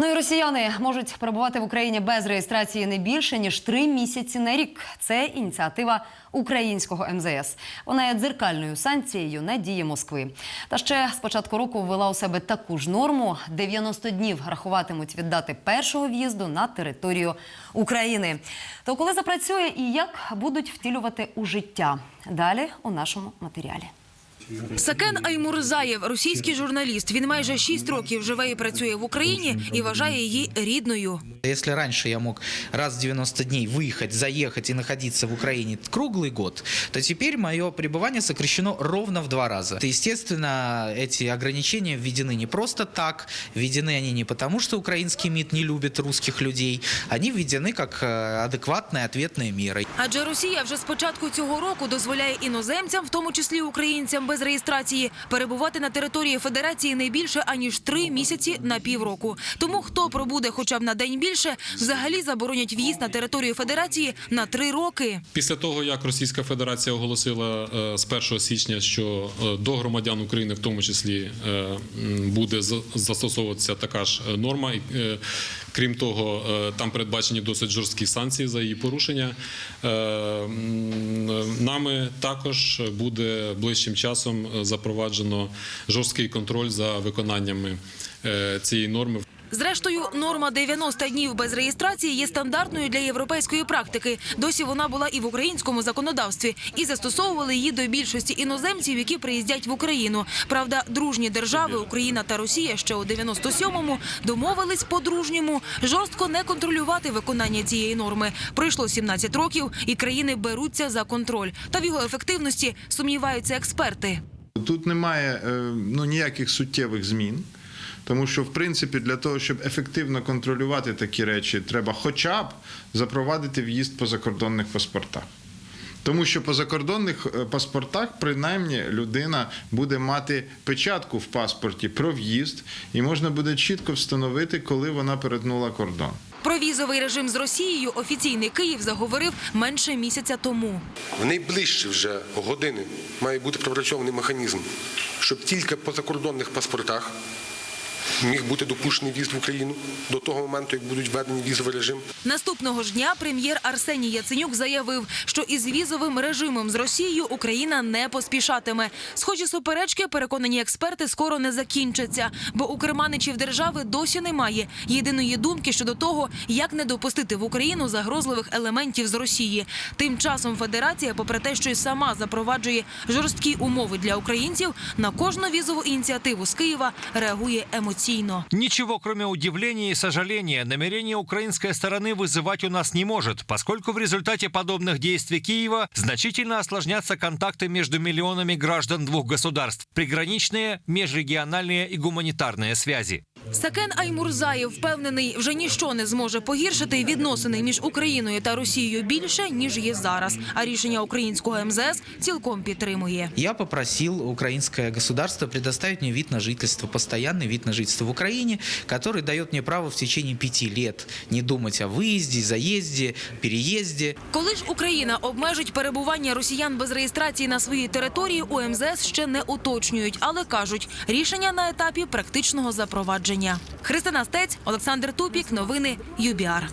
Ну і росіяни можуть перебувати в Україні без реєстрації не більше ніж три місяці на рік. Це ініціатива українського МЗС. Вона є дзеркальною санкцією на дії Москви. Та ще з початку року ввела у себе таку ж норму: 90 днів рахуватимуть від дати першого в'їзду на територію України. То коли запрацює і як будуть втілювати у життя? Далі у нашому матеріалі. Сакен Аймурзаєв, російський журналіст. Він майже шість років живе і працює в Україні і вважає її рідною. Если раньше я мог раз в 90 дней выехать, заехать и находиться в Украине круглый год, то теперь мое пребывание сокращено ровно в два раза. Естественно, эти ограничения введены не просто так, введены они не потому, что украинский МИД не любит русских людей, они введены как э, адекватные ответные меры. Адже Росія вже з початку цього року дозволяє іноземцям, в тому числі українцям без реєстрації, перебувати на території Федерації не більше аніж три місяці на півроку. Тому хто пробуде хоча б на день більше, взагалі заборонять в'їзд на територію Федерації на три роки. Після того, як Російська Федерація оголосила е, з 1 січня, що е, до громадян України, в тому числі, е, буде за- застосовуватися така ж норма. Крім того, там передбачені досить жорсткі санкції за її порушення. Нами також буде ближчим часом е, запроваджено жорсткий контроль за виконаннями е, цієї норми. Зрештою, норма 90 днів без реєстрації є стандартною для європейської практики. Досі вона була і в українському законодавстві, і застосовували її до більшості іноземців, які приїздять в Україну. Правда, дружні держави Україна та Росія ще у 97-му домовились по-дружньому жорстко не контролювати виконання цієї норми. Пройшло 17 років, і країни беруться за контроль. Та в його ефективності сумніваються експерти. Тут немає е, ну, ніяких суттєвих змін. Тому що, в принципі, для того, щоб ефективно контролювати такі речі, треба хоча б запровадити в'їзд по закордонних паспортах. Тому що по закордонних е, паспортах, принаймні, людина буде мати печатку в паспорті про в'їзд, і можна буде чітко встановити, коли вона перетнула кордон. Про візовий режим з Росією офіційний Київ заговорив менше місяця тому. В найближчі вже години має бути пропрацьований механізм, щоб тільки по закордонних паспортах міг бути допущений в'їзд в Україну до того моменту, як будуть введені візовий режим. Наступного ж дня прем'єр Арсеній Яценюк заявив, що із візовим режимом з Росією Україна не поспішатиме. Схожі суперечки, переконані експерти, скоро не закінчаться, бо у керманичів держави досі немає єдиної думки щодо того, як не допустити в Україну загрозливих елементів з Росії. Тим часом Федерація, попри те, що й сама запроваджує жорсткі умови для українців, на кожну візову ініціативу з Києва реагує емоційно. Ничего, кроме удивления и сожаления, намерение украинской стороны вызывать у нас не может, поскольку в результате подобных действий Киева значительно осложнятся контакты между миллионами граждан двух государств, приграничные, межрегиональные и гуманитарные связи. Сакен Аймурзаєв впевнений, вже ніщо не зможе погіршити відносини між Україною та Росією більше ніж є зараз. А рішення українського МЗС цілком підтримує. Я попросил украинское государство предоставить мне вид на жительство, постоянный вид на жительство в Украине, который дает мне право в течение пяти лет не думать о выезде, заезде, переезде. Коли ж Україна обмежить перебування росіян без реєстрації на своїй території, у МЗС ще не уточнюють, але кажуть, рішення на етапі практичного запровадження. Христина Стець, Олександр Тупік, новини ЮБІАР.